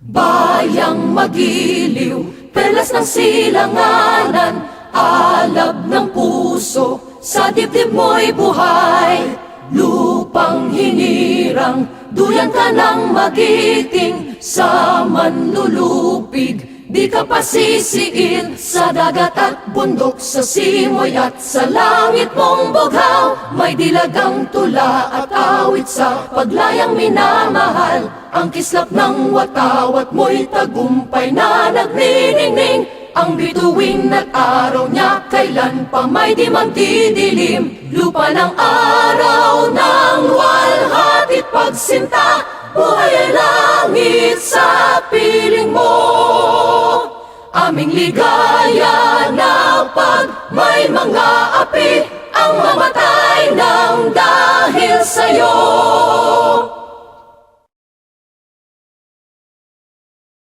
Bayang magiliw, perlas ng silanganan, alab ng puso, sa dibdib mo'y buhay. Lupang hinirang, duyan ka ng magiting, sa manlulupig, Di ka pasisiin sa dagat at bundok Sa simoy at sa langit mong bughaw May dilagang tula at awit sa paglayang minamahal Ang kislap ng watawat mo'y tagumpay na nagniningning. Ang bituin at araw niya kailan pa may di magdidilim Lupa ng araw ng walhatit pagsinta Buhay ay langit sa piling mo. Aming ligaya na pag may mga api Ang mamatay ng dahil sa'yo